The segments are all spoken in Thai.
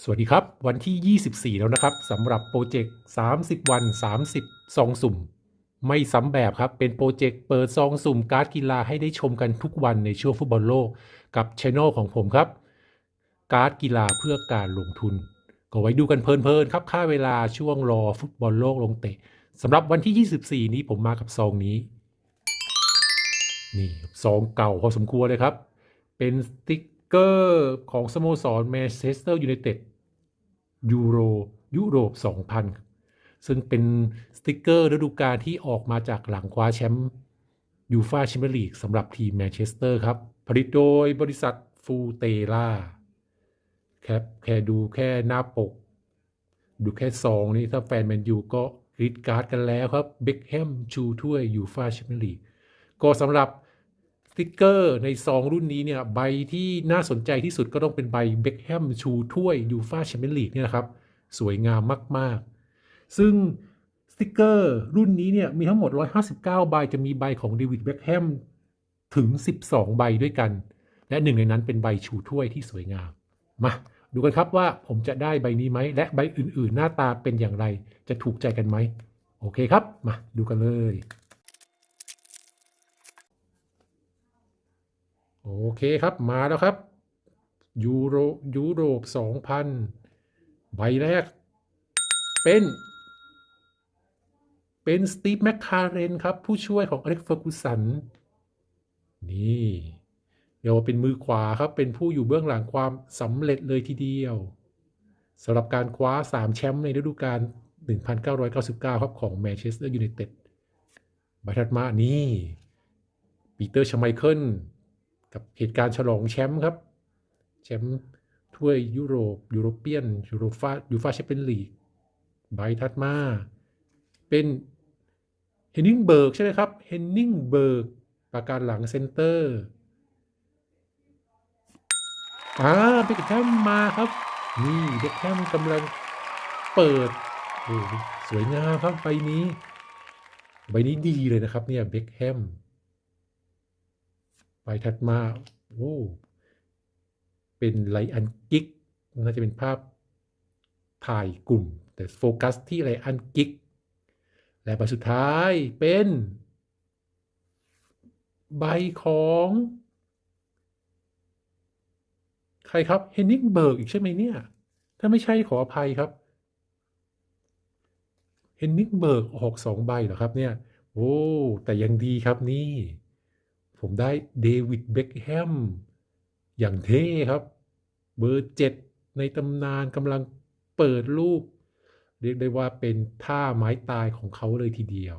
สวัสดีครับ วันที่ 24 แล้วนะครับสำหรับโปรเจกต์ 30 วัน 30 ซองสุ่ม ไม่ซ้ำแบบครับ เป็นโปรเจกต์เปิดซองสุ่มการ์ดกีฬาให้ได้ชมกันทุกวันในช่วงฟุตบอลโลกกับช anel ของผมครับ การ์ดกีฬาเพื่อการลงทุน ก็ไว้ดูกันเพลินๆครับ ค่าเวลาช่วงรอฟุตบอลโลกลงเตะสำหรับวันที่ 24 นี้ผมมากับซองนี้ นี่ซองเก่าพอสมควรเลยครับ เป็นสติ๊ก เกอร์ของสโมสรแมนเชสเตอร์ยูไนเต็ดยูโรยุโรป 2000 ซึ่งเป็นสติกเกอร์ฤดูกาลที่ออกมาจากหลังคว้าแชมป์ยูฟาแชมเปี้ยนลีกสำหรับทีมแมนเชสเตอร์ครับ ผลิตโดยบริษัทฟูเตล่าแค่แค่ดูแค่หน้าปก ดูแค่ซองนี่ถ้าแฟนแมนยูก็กรีดการ์ดกันแล้วครับเบคแฮมชูถ้วยยูฟาแชมเปี้ยนลีกก็สำหรับ ติกเกอร์ในซองรุ่นนี้เนี่ยใบที่น่าสนใจที่สุดก็ต้องเป็นใบเบคแฮมชูถ้วยยูฟาแชมเปี้ยนลีกเนี่ยนะครับ สวยงามมาก ๆ ซึ่งสติกเกอร์รุ่นนี้เนี่ยมีทั้งหมด 159 ใบจะมีใบของเดวิดเบคแฮมถึง 12 ใบด้วยกัน และหนึ่งในนั้นเป็นใบชูถ้วยที่สวยงาม มาดูกันครับว่าผมจะได้ใบนี้ไหม และใบอื่นๆ หน้าตาเป็นอย่างไรจะถูกใจกันไหม โอเคครับ มาดูกันเลย โอเคครับมาแล้วครับยูโรยุโรป2,000 ใบแรก เป็น เป็นสตีฟแมคคาเรนครับ ผู้ช่วยของอเล็กเฟอร์กูสัน นี่เดี๋ยวเป็นมือขวาครับ เป็นผู้อยู่เบื้องหลังความสำเร็จเลยทีเดียวสำหรับการคว้า 3 แชมป์ในฤดูกาล 1999 ครับของแมนเชสเตอร์ยูไนเต็ดใบถัดมานี่ปีเตอร์ชไมเคิล กับเหตุการณ์ฉลองแชมป์ครับ แชมป์ถ้วยยุโรปยูโรเปียนยูโรฟายูฟาแชมเปี้ยนลีกใบถัดมา เป็นเฮนนิงเบิร์กใช่ไหมครับเฮนนิงเบิร์กประการหลังเซนเตอร์อ่าเบคแฮมมาครับ นี่เบคแฮมกำลังเปิดโอ้สวยงามครับใบนี้ ใบนี้ดีเลยนะครับเนี่ยเบคแฮม ใบถัดมาโอ้เป็นไลอันกิกน่าจะเป็นภาพถ่ายกลุ่ม แต่โฟกัสที่ไลอันกิกและใบสุดท้ายเป็น ใบของใครครับเฮนนิงเบิร์กอีกใช่ไหมเนี่ย ถ้าไม่ใช่ขออภัยครับเฮนนิงเบิร์กออกสองใบเหรอครับเนี่ย โอ้ แต่ยังดีครับนี่ ผมได้เดวิดเบ็คแฮมอย่างเท่ครับ เบอร์เจ็ดในตำนานกำลังเปิดลูก เรียกได้ว่าเป็นท่าไม้ตายของเขาเลยทีเดียว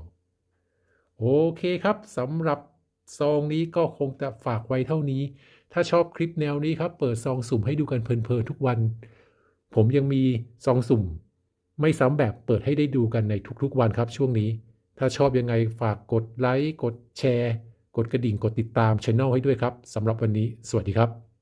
โอเคครับสำหรับซองนี้ก็คงจะฝากไว้เท่านี้ ถ้าชอบคลิปแนวนี้ครับ เปิดซองสุ่มให้ดูกันเพลินๆทุกวัน ผมยังมีซองสุ่ม ไม่ซ้ำแบบเปิดให้ได้ดูกันในทุกๆวันครับช่วงนี้ ถ้าชอบยังไงฝากกดไลค์กดแชร์ กดกระดิ่งกดติดตามช anel ให้ด้วยครับสำหรับวันนี้ สวัสดีครับ